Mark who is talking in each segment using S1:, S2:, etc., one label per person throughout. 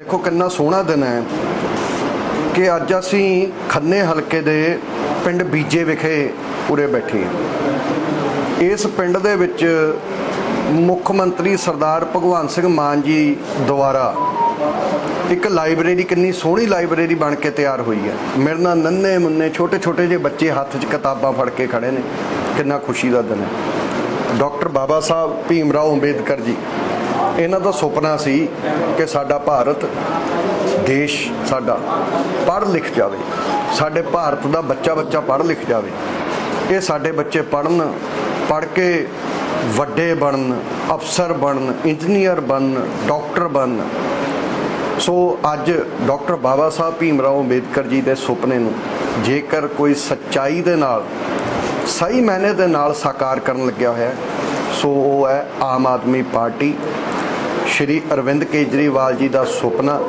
S1: ਦੇਖੋ ਕਿੰਨਾ ਸੋਹਣਾ ਦਿਨ ਹੈ ਕਿ ਅੱਜ ਅਸੀਂ ਖੰਨੇ ਹਲਕੇ ਦੇ ਪਿੰਡ ਬੀਜੇ ਵਿਖੇ ਉਰੇ ਬੈਠੇ ਹਾਂ। ਇਸ ਪਿੰਡ ਦੇ ਵਿੱਚ ਮੁੱਖ ਮੰਤਰੀ ਸਰਦਾਰ ਭਗਵੰਤ ਸਿੰਘ ਮਾਨ ਜੀ ਦੁਆਰਾ ਇੱਕ ਲਾਇਬ੍ਰੇਰੀ, ਕਿੰਨੀ ਸੋਹਣੀ ਲਾਇਬ੍ਰੇਰੀ ਬਣ ਕੇ ਤਿਆਰ ਹੋਈ ਹੈ। ਮੇਰੇ ਨਾਲ ਨੰਨੇ ਮੁੰਨੇ ਛੋਟੇ ਛੋਟੇ ਜਿਹੇ ਬੱਚੇ ਹੱਥ 'ਚ ਕਿਤਾਬਾਂ ਫੜ ਕੇ ਖੜੇ ਨੇ। ਕਿੰਨਾ ਖੁਸ਼ੀ ਦਾ ਦਿਨ ਹੈ। ਡਾਕਟਰ ਬਾਬਾ ਸਾਹਿਬ ਭੀਮ ਰਾਓ ਅੰਬੇਦਕਰ ਜੀ ਇਹਨਾਂ ਦਾ ਸੁਪਨਾ ਸੀ ਕਿ ਸਾਡਾ ਭਾਰਤ ਦੇਸ਼ ਸਾਡਾ ਪੜ੍ਹ ਲਿਖ ਜਾਵੇ, ਸਾਡੇ ਭਾਰਤ ਦਾ ਬੱਚਾ ਬੱਚਾ ਪੜ੍ਹ ਲਿਖ ਜਾਵੇ, ਇਹ ਸਾਡੇ ਬੱਚੇ ਪੜ੍ਹਨ, ਪੜ੍ਹ ਕੇ ਵੱਡੇ ਬਣਨ, ਅਫਸਰ ਬਣਨ, ਇੰਜੀਨੀਅਰ ਬਣਨ, ਡਾਕਟਰ ਬਣਨ। ਸੋ ਅੱਜ ਡਾਕਟਰ ਬਾਬਾ ਸਾਹਿਬ ਭੀਮ ਰਾਓ ਅੰਬੇਦਕਰ ਜੀ ਦੇ ਸੁਪਨੇ ਨੂੰ ਜੇਕਰ ਕੋਈ ਸੱਚਾਈ ਦੇ ਨਾਲ, ਸਹੀ ਮਾਇਨੇ ਦੇ ਨਾਲ ਸਾਕਾਰ ਕਰਨ ਲੱਗਿਆ ਹੋਇਆ, ਸੋ ਉਹ ਹੈ ਆਮ ਆਦਮੀ ਪਾਰਟੀ ਸ਼੍ਰੀ ਅਰਵਿੰਦ ਕੇਜਰੀਵਾਲ ਜੀ ਦਾ ਸੁਪਨਾ,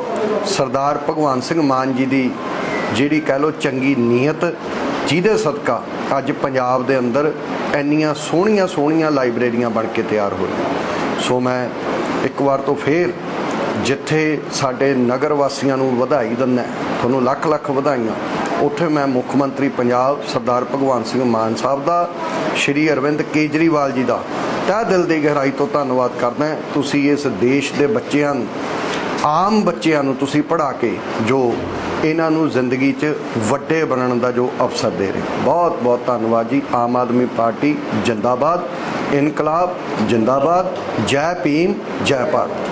S1: ਸਰਦਾਰ ਭਗਵੰਤ ਸਿੰਘ ਮਾਨ ਜੀ ਦੀ ਜਿਹੜੀ ਕਹਿ ਲੋ ਚੰਗੀ ਨੀਅਤ, ਜਿਹਦੇ ਸਦਕਾ ਅੱਜ ਪੰਜਾਬ ਦੇ ਅੰਦਰ ਇੰਨੀਆਂ ਸੋਹਣੀਆਂ ਸੋਹਣੀਆਂ ਲਾਇਬ੍ਰੇਰੀਆਂ ਬਣ ਕੇ ਤਿਆਰ ਹੋਈਆਂ ਸੋ ਮੈਂ ਇੱਕ ਵਾਰ ਤੋਂ ਫੇਰ ਜਿੱਥੇ ਸਾਡੇ ਨਗਰ ਵਾਸੀਆਂ ਨੂੰ ਵਧਾਈ ਦਿੰਦਾ, ਤੁਹਾਨੂੰ ਲੱਖ ਲੱਖ ਵਧਾਈਆਂ, ਉੱਥੇ ਮੈਂ ਮੁੱਖ ਮੰਤਰੀ ਪੰਜਾਬ ਸਰਦਾਰ ਭਗਵੰਤ ਸਿੰਘ ਮਾਨ ਸਾਹਿਬ ਦਾ, ਸ਼੍ਰੀ ਅਰਵਿੰਦ ਕੇਜਰੀਵਾਲ ਜੀ ਦਾ ਤਹਿ ਦਿਲ ਦੀ ਗਹਿਰਾਈ ਤੋਂ ਧੰਨਵਾਦ ਕਰਦਾ ਤੁਸੀਂ ਇਸ ਦੇਸ਼ ਦੇ ਬੱਚਿਆਂ ਨੂੰ, ਆਮ ਬੱਚਿਆਂ ਨੂੰ ਤੁਸੀਂ ਪੜ੍ਹਾ ਕੇ ਜੋ ਇਹਨਾਂ ਨੂੰ ਜ਼ਿੰਦਗੀ 'ਚ ਵੱਡੇ ਬਣਨ ਦਾ ਜੋ ਅਵਸਰ ਦੇ ਰਹੇ ਬਹੁਤ ਬਹੁਤ ਧੰਨਵਾਦ ਜੀ। ਆਮ ਆਦਮੀ ਪਾਰਟੀ ਜਿੰਦਾਬਾਦ, ਇਨਕਲਾਬ ਜਿੰਦਾਬਾਦ, ਜੈ ਭੀਮ, ਜੈ ਭਾਰਤ।